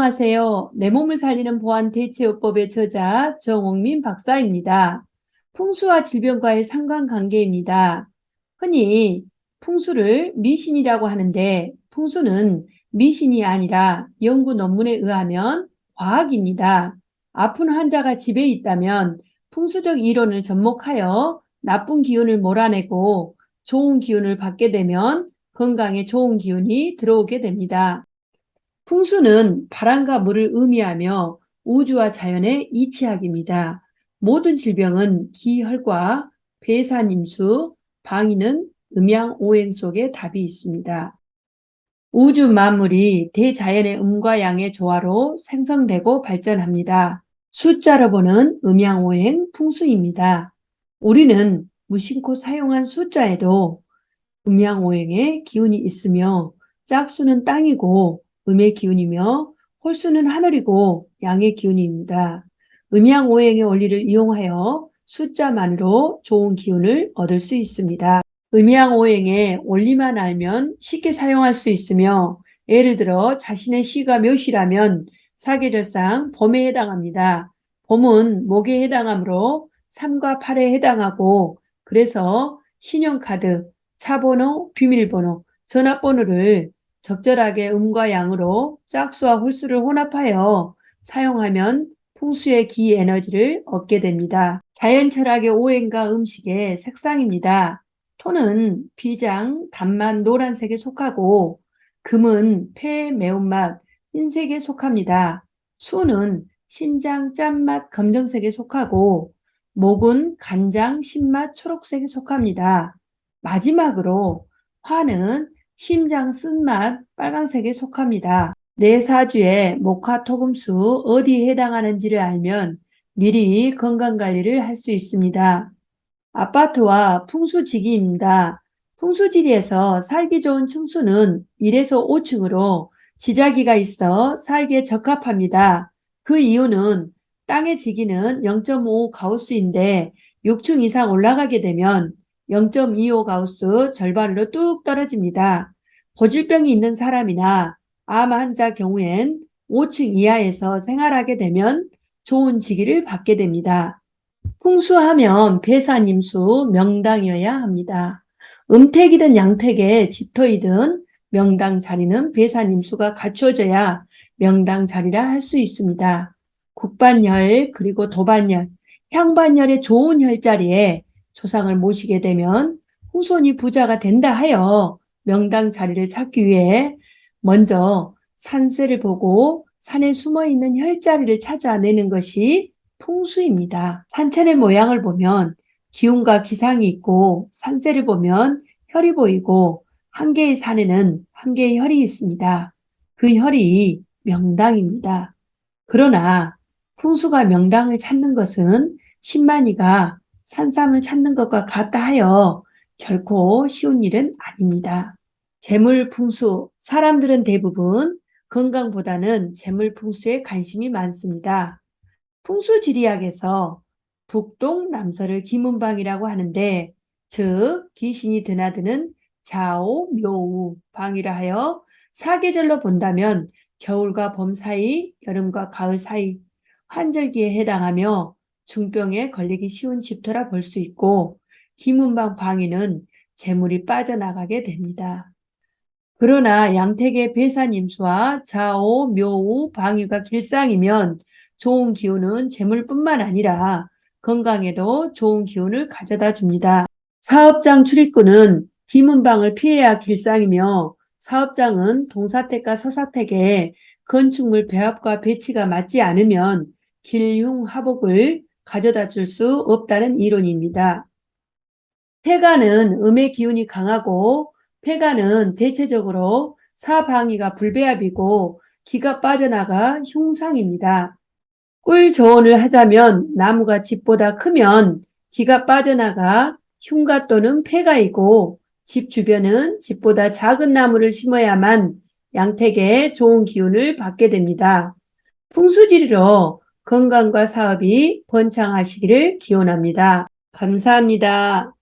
안녕하세요. 내 몸을 살리는 보안 대체요법의 저자 정옥민 박사입니다. 풍수와 질병과의 상관관계입니다. 흔히 풍수를 미신이라고 하는데 풍수는 미신이 아니라 연구 논문에 의하면 과학입니다. 아픈 환자가 집에 있다면 풍수적 이론을 접목하여 나쁜 기운을 몰아내고 좋은 기운을 받게 되면 건강에 좋은 기운이 들어오게 됩니다. 풍수는 바람과 물을 의미하며 우주와 자연의 이치학입니다. 모든 질병은 기혈과 배산임수, 방위는 음양오행 속에 답이 있습니다. 우주 만물이 대자연의 음과 양의 조화로 생성되고 발전합니다. 숫자로 보는 음양오행 풍수입니다. 우리는 무심코 사용한 숫자에도 음양오행의 기운이 있으며 짝수는 땅이고 음의 기운이며 홀수는 하늘이고 양의 기운입니다. 음양오행의 원리를 이용하여 숫자만으로 좋은 기운을 얻을 수 있습니다. 음양오행의 원리만 알면 쉽게 사용할 수 있으며 예를 들어 자신의 시가 몇이라면 사계절상 봄에 해당합니다. 봄은 목에 해당하므로 3과 8에 해당하고 그래서 신용카드, 차번호, 비밀번호, 전화번호를 적절하게 음과 양으로 짝수와 홀수를 혼합하여 사용하면 풍수의 기 에너지를 얻게 됩니다. 자연 철학의 오행과 음식의 색상입니다. 토는 비장, 단맛, 노란색에 속하고 금은 폐, 매운맛, 흰색에 속합니다. 수는 신장, 짠맛, 검정색에 속하고 목은 간장, 신맛, 초록색에 속합니다. 마지막으로 화는 심장 쓴맛 빨강색에 속합니다. 내 사주의 목화 토금수 어디에 해당하는지를 알면 미리 건강관리를 할 수 있습니다. 아파트와 풍수지기입니다. 풍수지리에서 살기 좋은 층수는 1에서 5층으로 지자기가 있어 살기에 적합합니다. 그 이유는 땅의 지기는 0.5 가우스인데 6층 이상 올라가게 되면 0.25 가우스 절반으로 뚝 떨어집니다. 고질병이 있는 사람이나 암 환자 경우엔 5층 이하에서 생활하게 되면 좋은 지기를 받게 됩니다. 풍수하면 배산임수 명당이어야 합니다. 음택이든 양택에 집터이든 명당 자리는 배산임수가 갖추어져야 명당 자리라 할 수 있습니다. 국반열 그리고 도반열, 향반열의 좋은 혈자리에 조상을 모시게 되면 후손이 부자가 된다 하여 명당 자리를 찾기 위해 먼저 산세를 보고 산에 숨어 있는 혈자리를 찾아내는 것이 풍수입니다. 산천의 모양을 보면 기운과 기상이 있고 산세를 보면 혈이 보이고 한 개의 산에는 한 개의 혈이 있습니다. 그 혈이 명당입니다. 그러나 풍수가 명당을 찾는 것은 신만이가 산삼을 찾는 것과 같다 하여 결코 쉬운 일은 아닙니다. 재물 풍수, 사람들은 대부분 건강보다는 재물 풍수에 관심이 많습니다. 풍수지리학에서 북동 남서를 기문방이라고 하는데 즉 귀신이 드나드는 자오, 묘우, 방이라 하여 사계절로 본다면 겨울과 봄 사이, 여름과 가을 사이 환절기에 해당하며 중병에 걸리기 쉬운 집터라 볼 수 있고 기문방 방위는 재물이 빠져나가게 됩니다. 그러나 양택의 배산임수와 자오, 묘우, 방위가 길상이면 좋은 기운은 재물뿐만 아니라 건강에도 좋은 기운을 가져다 줍니다. 사업장 출입구는 기문방을 피해야 길상이며 사업장은 동사택과 서사택에 건축물 배합과 배치가 맞지 않으면 길흉하복을 가져다 줄 수 없다는 이론입니다. 폐가는 음의 기운이 강하고 폐가는 대체적으로 사방위가 불배합이고 기가 빠져나가 흉상입니다. 꿀 조언을 하자면 나무가 집보다 크면 기가 빠져나가 흉가 또는 폐가이고 집 주변은 집보다 작은 나무를 심어야만 양택에 좋은 기운을 받게 됩니다. 풍수지리로 건강과 사업이 번창하시기를 기원합니다. 감사합니다.